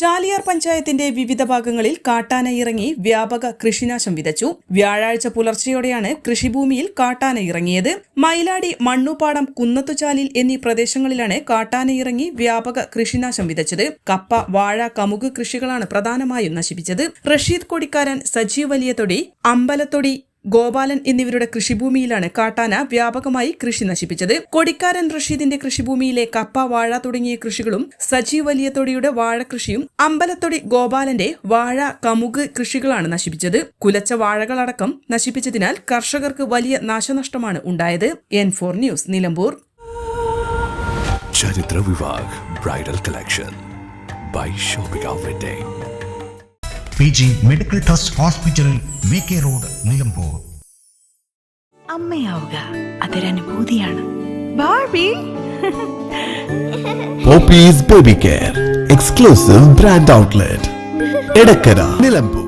Chaliyar പഞ്ചായത്തിന്റെ വിവിധ ഭാഗങ്ങളിൽ കാട്ടാന ഇറങ്ങി വ്യാപക കൃഷിനാശം വിതച്ചു. വ്യാഴാഴ്ച പുലർച്ചെയോടെയാണ് കൃഷിഭൂമിയിൽ കാട്ടാന ഇറങ്ങിയത്. മയിലാടി മണ്ണുപാടം കുന്നത്തുചാലിൽ എന്നീ പ്രദേശങ്ങളിലാണ് കാട്ടാന ഇറങ്ങി വ്യാപക കൃഷിനാശം വിതച്ചത്. കപ്പ വാഴ കമുക് കൃഷികളാണ് പ്രധാനമായും നശിപ്പിച്ചത്. റഷീദ് കൊടിക്കാരൻ സജീവ് വലിയതൊടി അമ്പലത്തൊടി ഗോപാലൻ എന്നിവരുടെ കൃഷിഭൂമിയിലാണ് കാട്ടാന വ്യാപകമായി കൃഷി നശിപ്പിച്ചത്. കൊടിക്കാരൻ റഷീദിന്റെ കൃഷിഭൂമിയിലെ കപ്പ വാഴ തുടങ്ങിയ കൃഷികളും സജീവ് വലിയതൊടിയുടെ വാഴ കൃഷിയും അമ്പലത്തൊടി ഗോപാലന്റെ വാഴ കമുക് കൃഷികളാണ് നശിപ്പിച്ചത്. കുലച്ച വാഴകളടക്കം നശിപ്പിച്ചതിനാൽ കർഷകർക്ക് വലിയ നാശനഷ്ടമാണ് ഉണ്ടായത്. N four news Nilambur. Charitra Vivah bridal collection. By shopping P G medical trust ഹോസ്പിറ്റലിൽ വി കെ റോഡ് നിലമ്പൂർ. അമ്മയാവുക. അതൊരനുഭൂതിയാണ് Poppees baby care exclusive brand outlet Edakkara Nilambur.